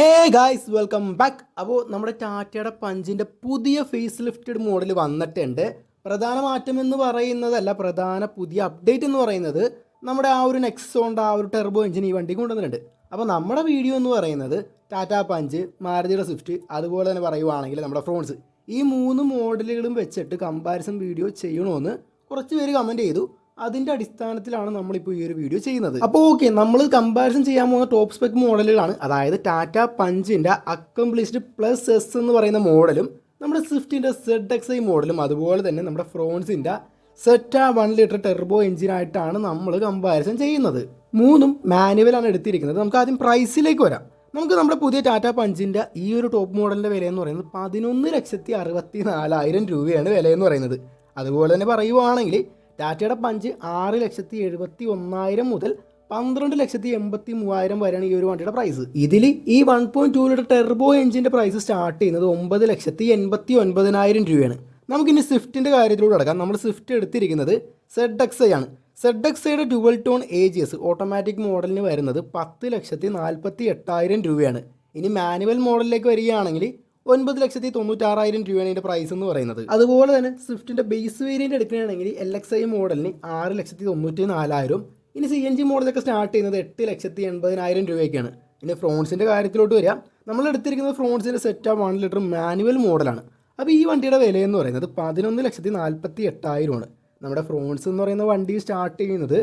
Hey guys welcome back അപ്പോൾ നമ്മുടെ ടാറ്റയുടെ പഞ്ചിന്റെ പുതിയ ഫേസ് ലിഫ്റ്റഡ് മോഡൽ വന്നിട്ടുണ്ട്. പ്രധാന മാറ്റം എന്ന് പറയുന്നതല്ല പ്രധാന പുതിയ അപ്ഡേറ്റ് എന്ന് പറയുന്നത് നമ്മുടെ ആ ഒരു നെക്സോണ്ട് ആ ഒരു ടെർബോ എഞ്ചിൻ ഈ വണ്ടി കൊണ്ടുവന്നിട്ടുണ്ട്. അപ്പോൾ നമ്മുടെ വീഡിയോ എന്ന് പറയുന്നത് ടാറ്റ പഞ്ച് മാരുതിയുടെ സ്വിഫ്റ്റ് അതുപോലെ തന്നെ പറയുവാണെങ്കിൽ നമ്മുടെ ഫ്രോൺസ് ഈ മൂന്ന് മോഡലുകളും വെച്ചിട്ട് കമ്പാരിസൺ വീഡിയോ ചെയ്യണമെന്ന് കുറച്ച് പേര് കമന്റ് ചെയ്തു. അതിന്റെ അടിസ്ഥാനത്തിലാണ് നമ്മളിപ്പോൾ ഈ ഒരു വീഡിയോ ചെയ്യുന്നത്. അപ്പോൾ ഓക്കെ നമ്മൾ കമ്പാരിസൺ ചെയ്യാൻ പോകുന്ന ടോപ്പ് സ്പെക് മോഡലുകളാണ് അതായത് ടാറ്റ പഞ്ചിന്റെ അക്കംപ്ലിഷ്ഡ് പ്ലസ് എസ് എന്ന് പറയുന്ന മോഡലും നമ്മുടെ സ്വിഫ്റ്റിന്റെ സെഡ് എക്സ് ഐ മോഡലും അതുപോലെ തന്നെ നമ്മുടെ ഫ്രോൺസിന്റെ സെറ്റ വൺ ലിറ്റർ ടെർബോ എഞ്ചിനായിട്ടാണ് നമ്മൾ കമ്പാരിസൺ ചെയ്യുന്നത്. മൂന്നും മാനുവലാണ് എടുത്തിരിക്കുന്നത്. നമുക്ക് ആദ്യം പ്രൈസിലേക്ക് വരാം. നമുക്ക് നമ്മുടെ പുതിയ ടാറ്റ പഞ്ചിന്റെ ഈ ഒരു ടോപ്പ് മോഡലിന്റെ വില എന്ന് പറയുന്നത് പതിനൊന്ന് ലക്ഷത്തി അറുപത്തി നാലായിരം രൂപയാണ് വില എന്ന് പറയുന്നത്. അതുപോലെ തന്നെ പറയുവാണെങ്കിൽ ടാറ്റയുടെ പഞ്ച് ആറ് ലക്ഷത്തി എഴുപത്തി ഒന്നായിരം മുതൽ പന്ത്രണ്ട് ലക്ഷത്തി എൺപത്തി മൂവായിരം വരെയാണ് ഈ ഒരു വണ്ടിയുടെ പ്രൈസ് ഇതിൽ ഈ one point two litre turbo എഞ്ചിന്റെ പ്രൈസ് സ്റ്റാർട്ട് ചെയ്യുന്നത് ഒമ്പത് ലക്ഷത്തി എൺപത്തി ഒൻപതിനായിരം രൂപയാണ്. നമുക്കിനി സ്വിഫ്റ്റിന്റെ കാര്യത്തിലൂടെ അടക്കാം നമ്മൾ സ്വിഫ്റ്റ് എടുത്തിരിക്കുന്നത് സെഡ് എക്സ് ഐ ആണ്. സെഡ് എക്സ് ഐയുടെ dual tone A G S automatic മോഡലിന് വരുന്നത് പത്ത് ലക്ഷത്തി നാൽപ്പത്തി എട്ടായിരം രൂപയാണ്. ഇനി മാനുവൽ മോഡലിലേക്ക് വരികയാണെങ്കിൽ ഒൻപത് ലക്ഷത്തി തൊണ്ണൂറ്റാറായിരം രൂപയാണ് ഇതിന്റെ പ്രൈസ് എന്ന് പറയുന്നത്. അതുപോലെ തന്നെ സ്വിഫ്റ്റിന്റെ ബേസ് വേരിയന്റ് എടുക്കുകയാണെങ്കിൽ എൽ എക്സ് ഐ മോഡലിന് ആറ് ലക്ഷത്തി തൊണ്ണൂറ്റി നാലായിരം ഇനി സി എൻ ജി മോഡലൊക്കെ സ്റ്റാർട്ട് ചെയ്യുന്നത് എട്ട് ലക്ഷത്തി എൺപതിനായിരം രൂപയൊക്കെയാണ്. ഇനി ഫ്രോൺസിന്റെ കാര്യത്തിലോട്ട് വരിക നമ്മൾ എടുത്തിരിക്കുന്നത് ഫ്രോൺസിന്റെ സെറ്റ് വൺ ലിറ്റർ മാനുവൽ മോഡലാണ് അപ്പോൾ ഈ വണ്ടിയുടെ വില എന്ന് പറയുന്നത് പതിനൊന്ന് ലക്ഷത്തി നാൽപ്പത്തി എട്ടായിരമാണ് നമ്മുടെ ഫ്രോൺസ് എന്ന് പറയുന്ന വണ്ടി സ്റ്റാർട്ട് ചെയ്യുന്നത്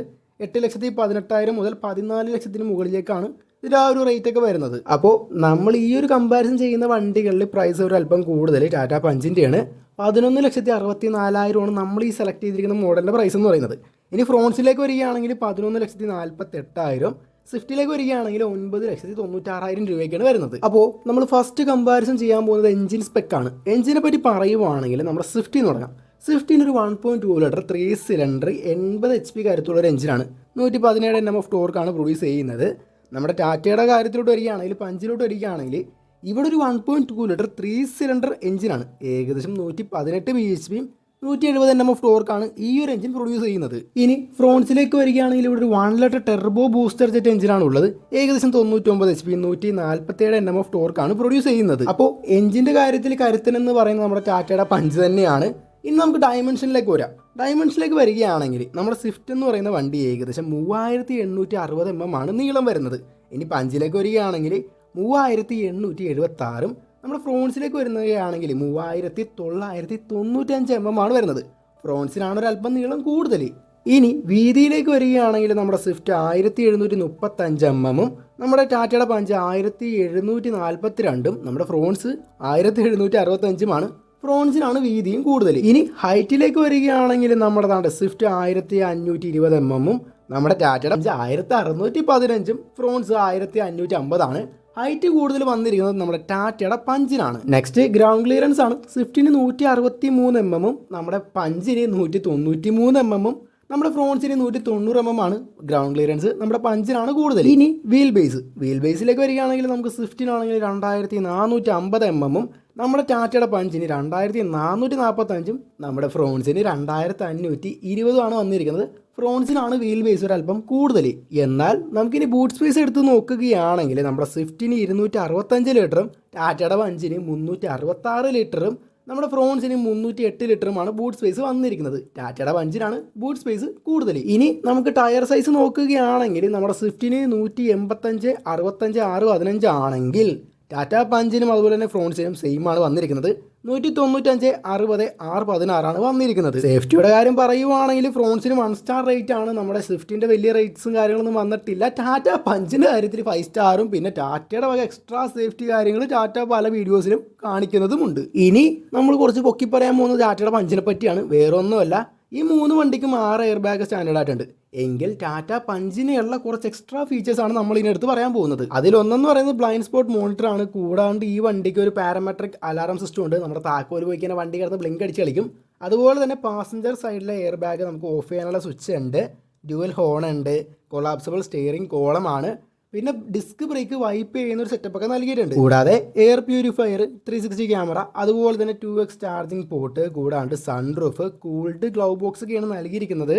എട്ട് ലക്ഷത്തി പതിനെട്ടായിരം മുതൽ പതിനാല് ലക്ഷത്തിന് മുകളിലേക്കാണ്. ഇതിന്റെ ആ ഒരു റേറ്റ് ഒക്കെ വരുന്നത്. അപ്പോൾ നമ്മൾ ഈ ഒരു കമ്പാരിസൺ ചെയ്യുന്ന വണ്ടികളിൽ പ്രൈസ് ഒരു അല്പം കൂടുതൽ ടാറ്റ പഞ്ചിന്റെയാണ് പതിനൊന്ന് ലക്ഷത്തി അറുപത്തി നാലായിരമാണ് നമ്മൾ ഈ സെലക്ട് ചെയ്തിരിക്കുന്ന മോഡലിന്റെ പ്രൈസ് എന്ന് പറയുന്നത്. ഇനി ഫ്രോൺസിലേക്ക് വരികയാണെങ്കിൽ പതിനൊന്ന് ലക്ഷത്തി നാൽപ്പത്തി എട്ടായിരം സ്വിഫ്റ്റിലേക്ക് വരികയാണെങ്കിൽ ഒൻപത് ലക്ഷത്തി തൊണ്ണൂറ്റാറായിരം രൂപയ്ക്കാണ് വരുന്നത്. അപ്പോൾ നമ്മൾ ഫസ്റ്റ് കമ്പാരിസൺ ചെയ്യാൻ പോകുന്നത് എഞ്ചിൻ സ്പെക്കാണ് എഞ്ചിനെ പറ്റി പറയുവാണെങ്കിൽ നമ്മുടെ സ്വിഫ്റ്റിൽ നിന്ന് തുടങ്ങാം. സ്വിഫ്റ്റിന് ഒരു one point two litre three cylinder എൺപത് എച്ച് പി കരുത്തുള്ള ഒരു എഞ്ചിനാണ് നൂറ്റി പതിനേഴ് എൻ എം ഓഫ് ടോർക്കാണ് പ്രൊഡ്യൂസ് ചെയ്യുന്നത്. നമ്മുടെ ടാറ്റയുടെ കാര്യത്തിലോട്ട് വരികയാണെങ്കിൽ പഞ്ചിലോട്ട് വരികയാണെങ്കിൽ ഇവിടെ ഒരു one point two litre three cylinder എഞ്ചിനാണ് ഏകദേശം നൂറ്റി പതിനെട്ട് ബി എച്ച് പിയും നൂറ്റി എഴുപത് എൻ എം ഓഫ് ടോർക്കാണ് ഈ ഒരു എഞ്ചിൻ പ്രൊഡ്യൂസ് ചെയ്യുന്നത്. ഇനി ഫ്രോൺസിലേക്ക് വരികയാണെങ്കിൽ ഇവിടെ ഒരു one litre turbo booster jet എഞ്ചിനാണ് ഉള്ളത്. ഏകദേശം തൊണ്ണൂറ്റൊമ്പത് എച്ച് പി നൂറ്റി നാൽപ്പത്തേഴ് എൻ എം ഓഫ് ടോർക്കാണ് പ്രൊഡ്യൂസ് ചെയ്യുന്നത്. അപ്പോൾ എഞ്ചിന്റെ കാര്യത്തിൽ കരുത്തനെന്ന് പറയുന്നത് നമ്മുടെ ടാറ്റയുടെ പഞ്ച് തന്നെയാണ്. ഇനി നമുക്ക് ഡയമെൻഷനിലേക്ക് വരാം. ഡയമെൻഷനിലേക്ക് വരികയാണെങ്കിൽ നമ്മുടെ സ്വിഫ്റ്റ് എന്ന് പറയുന്ന വണ്ടി ഏകദേശം മൂവായിരത്തി എണ്ണൂറ്റി അറുപത് എം എം ആണ് നീളം വരുന്നത്. ഇനി പഞ്ചിലേക്ക് വരികയാണെങ്കിൽ മൂവായിരത്തി എണ്ണൂറ്റി എഴുപത്തി ആറും നമ്മുടെ ഫ്രോൺസിലേക്ക് വരുന്നതാണെങ്കിൽ മൂവായിരത്തി തൊള്ളായിരത്തി തൊണ്ണൂറ്റഞ്ച് എം എം ആണ് വരുന്നത്. ഫ്രോൺസിനാണ് ഒരു അല്പം നീളം കൂടുതൽ. ഇനി വീതിയിലേക്ക് വരികയാണെങ്കിൽ നമ്മുടെ സ്വിഫ്റ്റ് ആയിരത്തി എഴുന്നൂറ്റി മുപ്പത്തഞ്ച് എം എമ്മും നമ്മുടെ ടാറ്റയുടെ പഞ്ച് ആയിരത്തി എഴുന്നൂറ്റി നാൽപ്പത്തി രണ്ടും നമ്മുടെ ഫ്രോൺസ് ആയിരത്തി എഴുന്നൂറ്റി അറുപത്തഞ്ചുമാണ് ഫ്രോൺസിനാണ് വീതിയും കൂടുതൽ. ഇനി ഹൈറ്റിലേക്ക് വരികയാണെങ്കിൽ നമ്മുടെ നാട് സ്വിഫ്റ്റ് ആയിരത്തി അഞ്ഞൂറ്റി ഇരുപത് എം എമ്മും നമ്മുടെ ടാറ്റയുടെ ആയിരത്തി അറുന്നൂറ്റി പതിനഞ്ചും ഫ്രോൺസ് ആയിരത്തി അഞ്ഞൂറ്റി അമ്പതാണ് ഹൈറ്റ് കൂടുതൽ വന്നിരിക്കുന്നത് നമ്മുടെ ടാറ്റയുടെ പഞ്ചിനാണ്. നെക്സ്റ്റ് ഗ്രൗണ്ട് ക്ലിയറൻസ് ആണ്. സ്വിഫ്റ്റിന് നൂറ്റി അറുപത്തി മൂന്ന് എം എമ്മും നമ്മുടെ പഞ്ചിന് നൂറ്റി തൊണ്ണൂറ്റി മൂന്ന് എം എമ്മും നമ്മുടെ ഫ്രോൺസിന് നൂറ്റി തൊണ്ണൂറ് എം എം ആണ് ഗ്രൗണ്ട് ക്ലിയറൻസ് നമ്മുടെ പഞ്ചിനാണ് കൂടുതൽ. ഇനി വീൽ ബേസ് വീൽ ബേസിലേക്ക് വരികയാണെങ്കിൽ നമുക്ക് സ്വിഫ്റ്റിനാണെങ്കിൽ രണ്ടായിരത്തി നാനൂറ്റി അമ്പത് എം എമ്മും നമ്മുടെ ടാറ്റയുടെ പഞ്ചിന് രണ്ടായിരത്തി നാനൂറ്റി നാൽപ്പത്തഞ്ചും നമ്മുടെ ഫ്രോൺസിന് രണ്ടായിരത്തി അഞ്ഞൂറ്റി ഇരുപതുമാണ് വന്നിരിക്കുന്നത്. ഫ്രോൺസിനാണ് വീൽ ബേസ് ഒരു അല്പം കൂടുതൽ. എന്നാൽ നമുക്കിനി ബൂട്ട് സ്പേസ് എടുത്ത് നോക്കുകയാണെങ്കിൽ നമ്മുടെ സ്വിഫ്റ്റിന് ഇരുന്നൂറ്റി അറുപത്തഞ്ച് ലിറ്ററും ടാറ്റയുടെ പഞ്ചിന് മുന്നൂറ്റി അറുപത്താറ് ലിറ്ററും നമ്മുടെ ഫ്രോൺസിന് മുന്നൂറ്റി എട്ട് ലിറ്ററുമാണ് ബൂട്ട് സ്പേസ് വന്നിരിക്കുന്നത്. ടാറ്റയുടെ പഞ്ചിനാണ് ബൂട്ട് സ്പേസ് കൂടുതൽ. ഇനി നമുക്ക് ടയർ സൈസ് നോക്കുകയാണെങ്കിൽ നമ്മുടെ സ്വിഫ്റ്റിന് നൂറ്റി എൺപത്തഞ്ച് അറുപത്തഞ്ച് ആറ് പതിനഞ്ച് ആണെങ്കിൽ ടാറ്റ പഞ്ചിനും അതുപോലെ തന്നെ ഫ്രോൺസിനും സെയിം ആണ് വന്നിരിക്കുന്നത്. നൂറ്റി തൊണ്ണൂറ്റഞ്ച് അറുപത് ആറ് പതിനാറാണ് വന്നിരിക്കുന്നത്. സേഫ്റ്റിയുടെ കാര്യം പറയുവാണെങ്കിൽ ഫ്രോൺസിന് വൺ സ്റ്റാർ റേറ്റ് ആണ്. നമ്മുടെ സ്വിഫ്റ്റിന്റെ വലിയ റേറ്റ്സും കാര്യങ്ങളൊന്നും വന്നിട്ടില്ല. ടാറ്റ പഞ്ചിന്റെ കാര്യത്തിൽ ഫൈവ് സ്റ്റാറും പിന്നെ ടാറ്റയുടെ വക എക്സ്ട്രാ സേഫ്റ്റി കാര്യങ്ങൾ ടാറ്റ പല വീഡിയോസിലും കാണിക്കുന്നതുമുണ്ട്. ഇനി നമ്മൾ കുറച്ച് പൊക്കി പറയാൻ പോകുന്നത് ടാറ്റയുടെ പഞ്ചിനെ പറ്റിയാണ്. വേറൊന്നുമല്ല. ഈ മൂന്ന് വണ്ടിക്കും ആറ് എയർ ബാഗ് സ്റ്റാൻഡേർഡ് ആയിട്ടുണ്ട്. എങ്കിൽ ടാറ്റ പഞ്ചിനെയുള്ള കുറച്ച് എക്സ്ട്രാ ഫീച്ചേഴ്സ് ആണ് നമ്മൾ ഇതിനടുത്ത് പറയാൻ പോകുന്നത്. അതിലൊന്നെന്ന് പറയുന്നത് ബ്ലൈൻഡ് സ്പോട്ട് മോണിറ്റർ ആണ്. കൂടാണ്ട് ഈ വണ്ടിക്ക് ഒരു പാരാമെട്രിക് അലാറം സിസ്റ്റം ഉണ്ട്. നമ്മുടെ താക്കോൽ പോയി കഴിഞ്ഞാൽ വണ്ടി കിടന്ന് ബ്ലിങ്ക് അടിച്ച് കളിക്കും. അതുപോലെ തന്നെ പാസഞ്ചർ സൈഡിലെ എയർ ബാഗ് നമുക്ക് ഓഫ് ചെയ്യാനുള്ള സ്വിച്ച് ഉണ്ട്. ഡ്യുവൽ ഹോൺ ഉണ്ട്. കൊളാപ്സബിൾ സ്റ്റിയറിംഗ് കോളമാണ്. പിന്നെ ഡിസ്ക് ബ്രേക്ക് വൈപ്പ് ചെയ്യുന്ന ഒരു സെറ്റപ്പ് ഒക്കെ നൽകിയിട്ടുണ്ട്. കൂടാതെ air purifier three sixty camera അതുപോലെ തന്നെ ടു എക്സ് ചാർജിങ് പോർട്ട് കൂടാണ്ട് സൺറൂഫ് കൂൾഡ് ഗ്ലൗ ബോക്സ് ഒക്കെയാണ് നൽകിയിരിക്കുന്നത്.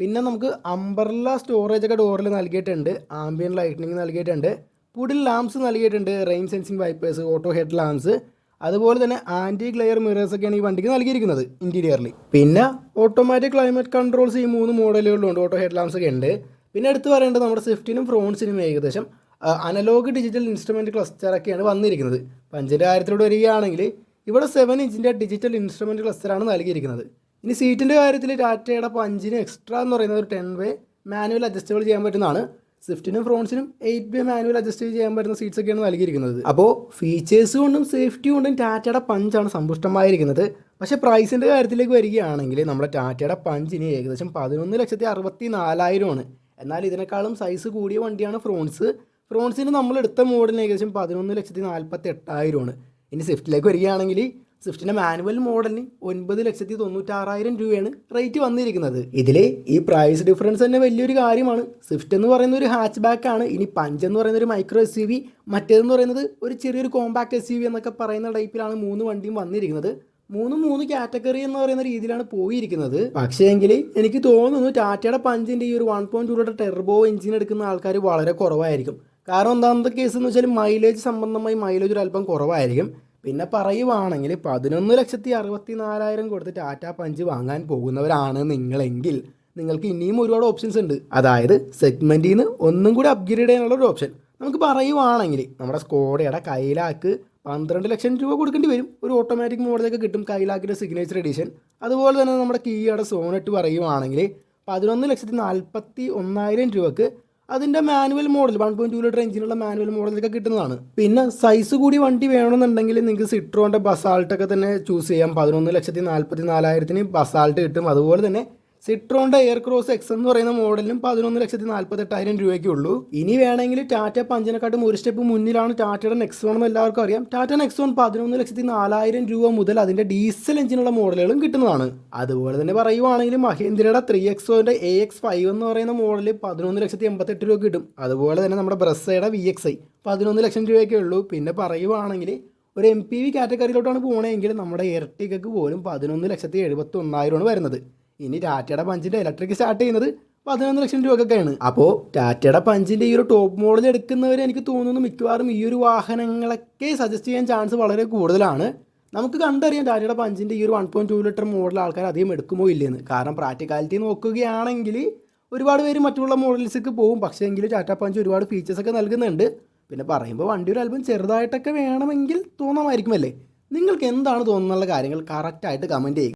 പിന്നെ നമുക്ക് അംബർല സ്റ്റോറേജ് ഒക്കെ ഡോറിൽ നൽകിയിട്ടുണ്ട് ആംബിയൻ ലൈറ്റനിങ് നൽകിയിട്ടുണ്ട് പുഡിൽ ലാംസ് നൽകിയിട്ടുണ്ട് rain sensing wipers auto head lamps അതുപോലെ തന്നെ ആന്റി ഗ്ലെയർ മിറേഴ്സ് ഒക്കെയാണ് ഈ വണ്ടിക്ക് നൽകിയിരിക്കുന്നത് ഇന്റീരിയറിൽ പിന്നെ ഓട്ടോമാറ്റിക് ക്ലൈമറ്റ് കൺട്രോൾസ് ഈ മൂന്ന് മോഡലുകളിലുണ്ട് ഓട്ടോ ഹെഡ് ലാംസ് ഒക്കെ ഉണ്ട്. പിന്നെ എടുത്ത് പറയേണ്ടത് നമ്മുടെ സ്വിഫ്റ്റിനും ഫ്രോൺസിനും ഏകദേശം അനലോഗ് ഡിജിറ്റൽ ഇൻസ്ട്രുമെന്റ് ക്ലസ്റ്ററൊക്കെയാണ് വന്നിരിക്കുന്നത്. പഞ്ചിന്റെ കാര്യത്തിലൂടെ വരികയാണെങ്കിൽ ഇവിടെ സെവൻ ഇഞ്ചിന്റെ ഡിജിറ്റൽ ഇൻസ്ട്രുമെന്റ് ക്ലസ്റ്ററാണ് നൽകിയിരിക്കുന്നത്. ഇനി സീറ്റിന്റെ കാര്യത്തിൽ ടാറ്റയുടെ പഞ്ചിന് എക്സ്ട്രാ എന്ന് പറയുന്നത് ഒരു ടെൻ വേ മാനുവൽ അഡ്ജസ്റ്റബിൾ ചെയ്യാൻ പറ്റുന്നതാണ്. സ്വിഫ്റ്റിനും ഫ്രോൺസിനും എയ്റ്റ് വേ മാനുവൽ അഡ്ജസ്റ്റ് ചെയ്യാൻ പറ്റുന്ന സീറ്റ്സ് ഒക്കെയാണ് നൽകിയിരിക്കുന്നത്. അപ്പോൾ ഫീച്ചേഴ്സ് കൊണ്ടും സേഫ്റ്റി കൊണ്ടും ടാറ്റയുടെ പഞ്ചാണ് സമ്പുഷ്ടമായിരിക്കുന്നത്. പക്ഷേ പ്രൈസിന്റെ കാര്യത്തിലേക്ക് വരികയാണെങ്കിൽ നമ്മുടെ ടാറ്റയുടെ പഞ്ചിന് ഏകദേശം പതിനൊന്ന് ലക്ഷത്തി അറുപത്തി നാലായിരമാണ് എന്നാൽ ഇതിനേക്കാളും സൈസ് കൂടിയ വണ്ടിയാണ് ഫ്രോൺസ് ഫ്രോൺസിന് നമ്മൾ എടുത്ത മോഡലിന് ഏകദേശം പതിനൊന്ന് ലക്ഷത്തി നാൽപ്പത്തി എട്ടായിരമാണ് ഇനി സ്വിഫ്റ്റിലേക്ക് വരികയാണെങ്കിൽ സ്വിഫ്റ്റിന്റെ മാനുവൽ മോഡലിന് ഒൻപത് ലക്ഷത്തി തൊണ്ണൂറ്റാറായിരം രൂപയാണ് റേറ്റ് വന്നിരിക്കുന്നത്. ഇതിൽ ഈ പ്രൈസ് ഡിഫറൻസ് തന്നെ വലിയൊരു കാര്യമാണ്. സ്വിഫ്റ്റ് എന്ന് പറയുന്ന ഒരു ഹാച്ച് ബാക്ക് ആണ്. ഇനി പഞ്ച് എന്ന് പറയുന്ന ഒരു മൈക്രോ എസ് യു വി മറ്റേതെന്ന് പറയുന്നത് ഒരു ചെറിയൊരു കോമ്പാക്ട് എസ് യു വി എന്നൊക്കെ പറയുന്ന ടൈപ്പിലാണ് മൂന്ന് വണ്ടിയും വന്നിരിക്കുന്നത്. മൂന്ന് മൂന്ന് കാറ്റഗറി എന്ന് പറയുന്ന രീതിയിലാണ് പോയിരിക്കുന്നത്. പക്ഷേ എങ്കിൽ എനിക്ക് തോന്നുന്നു ടാറ്റയുടെ പഞ്ചിന്റെ ഈ ഒരു വൺ പോയിന്റ് ടൂടെ ടെർബോ എഞ്ചിൻ എടുക്കുന്ന ആൾക്കാർ വളരെ കുറവായിരിക്കും. കാരണം എന്താണെന്ന കേസ് എന്ന് വെച്ചാൽ മൈലേജ് സംബന്ധമായി മൈലേജ് ഒരു അല്പം കുറവായിരിക്കും. പിന്നെ പറയുവാണെങ്കിൽ പതിനൊന്ന് ലക്ഷത്തി അറുപത്തി നാലായിരം കൊടുത്ത് ടാറ്റ പഞ്ച് വാങ്ങാൻ പോകുന്നവരാണ് നിങ്ങളെങ്കിൽ നിങ്ങൾക്ക് ഇനിയും ഒരുപാട് ഓപ്ഷൻസ് ഉണ്ട്. അതായത് സെഗ്മെന്റിൽ നിന്ന് ഒന്നും കൂടി അപ്ഗ്രേഡ് ചെയ്യാനുള്ള ഒരു ഓപ്ഷൻ നമുക്ക് പറയുവാണെങ്കിൽ നമ്മുടെ സ്കോഡയുടെ കൈലാക്ക് പന്ത്രണ്ട് ലക്ഷം രൂപ കൊടുക്കേണ്ടി വരും. ഒരു ഓട്ടോമാറ്റിക് മോഡലൊക്കെ കിട്ടും കൈലാക്കിന്റെ സിഗ്നേച്ചർ എഡിഷൻ അതുപോലെ തന്നെ നമ്മുടെ കീയുടെ സോണറ്റ് പറയുവാണെങ്കിൽ പതിനൊന്ന് ലക്ഷത്തി നാൽപ്പത്തി ഒന്നായിരം രൂപക്ക് അതിന്റെ manual model one point two litre എഞ്ചിനുള്ള manual മോഡലൊക്കെ കിട്ടുന്നതാണ്. പിന്നെ സൈസ് കൂടി വണ്ടി വേണമെന്നുണ്ടെങ്കിൽ നിങ്ങൾക്ക് സിട്രോന്റെ ബസാൾട്ടൊക്കെ തന്നെ ചൂസ് ചെയ്യാം. പതിനൊന്ന് ലക്ഷത്തി നാൽപ്പത്തി നാലായിരത്തിന് ബസാൾട്ട് കിട്ടും. അതുപോലെ തന്നെ സിട്രോണിന്റെ എയർ ക്രോസ് എക്സ് എന്ന് പറയുന്ന മോഡലിനും പതിനൊന്ന് ലക്ഷത്തി നാൽപ്പത്തെട്ടായിരം രൂപയ്ക്ക് ഉള്ളൂ ഇനി വേണമെങ്കിൽ ടാറ്റ പഞ്ചിനെക്കാട്ടും ഒരു സ്റ്റെപ്പ് മുന്നിലാണ് ടാറ്റയുടെ നെക്സോൺ എന്ന് എല്ലാവർക്കും അറിയാം. ടാറ്റ നെക്സ് വൺ പതിനൊന്ന് ലക്ഷത്തി നാലായിരം രൂപ മുതൽ അതിന്റെ ഡീസൽ എഞ്ചിനുള്ള മോഡലുകളും കിട്ടുന്നതാണ്. അതുപോലെ തന്നെ പറയുവാണെങ്കിൽ മഹേന്ദ്രയുടെ ത്രീ എക്സോന്റെ എ എക്സ് ഫൈവ് എന്ന് പറയുന്ന മോഡൽ പതിനൊന്ന് ലക്ഷത്തി എൺപത്തെട്ട് രൂപ കിട്ടും. അതുപോലെ തന്നെ നമ്മുടെ ബ്രസ്സയുടെ വി എക്സ് ഐ പതിനൊന്ന് ലക്ഷം രൂപയൊക്കെ ഉള്ളൂ. പിന്നെ പറയുവാണെങ്കിൽ ഒരു എം പി വി കാറ്റഗറിയിലോട്ടാണ് പോകണമെങ്കിൽ നമ്മുടെ എർട്ടിക്കക്ക് പോലും പതിനൊന്ന് ലക്ഷത്തി എഴുപത്തി ഒന്നായിരമാണ് വരുന്നത്. ഇനി ടാറ്റയുടെ പഞ്ചിന്റെ ഇലക്ട്രിക് സ്റ്റാർട്ട് ചെയ്യുന്നത് പതിനൊന്ന് ലക്ഷം രൂപക്കൊക്കെയാണ്. അപ്പോൾ ടാറ്റയുടെ പഞ്ചിന്റെ ഈ ഒരു ടോപ്പ് മോഡൽ എടുക്കുന്നവർ എനിക്ക് തോന്നുന്നു മിക്കവാറും ഈ ഒരു വാഹനങ്ങളൊക്കെ സജസ്റ്റ് ചെയ്യാൻ ചാൻസ് വളരെ കൂടുതലാണ്. നമുക്ക് കണ്ടറിയാം ടാറ്റയുടെ പഞ്ചിന്റെ ഈ ഒരു one point two litre model ആൾക്കാർ അധികം എടുക്കുമോ ഇല്ലെന്ന് കാരണം പ്രാക്ടിക്കാലിറ്റി നോക്കുകയാണെങ്കിൽ ഒരുപാട് പേര് മറ്റുള്ള മോഡൽസൊക്കെ പോകും. പക്ഷേ എങ്കിൽ ടാറ്റ പഞ്ച് ഒരുപാട് ഫീച്ചേഴ്സൊക്കെ നൽകുന്നുണ്ട്. പിന്നെ പറയുമ്പോൾ വണ്ടി ഒരു അല്പം ചെറുതായിട്ടൊക്കെ വേണമെങ്കിൽ തോന്നാമായിരിക്കുമല്ലേ? നിങ്ങൾക്ക് എന്താണ് തോന്നുന്നുള്ള കാര്യങ്ങൾ കറക്റ്റായിട്ട് കമന്റ് ചെയ്യുക.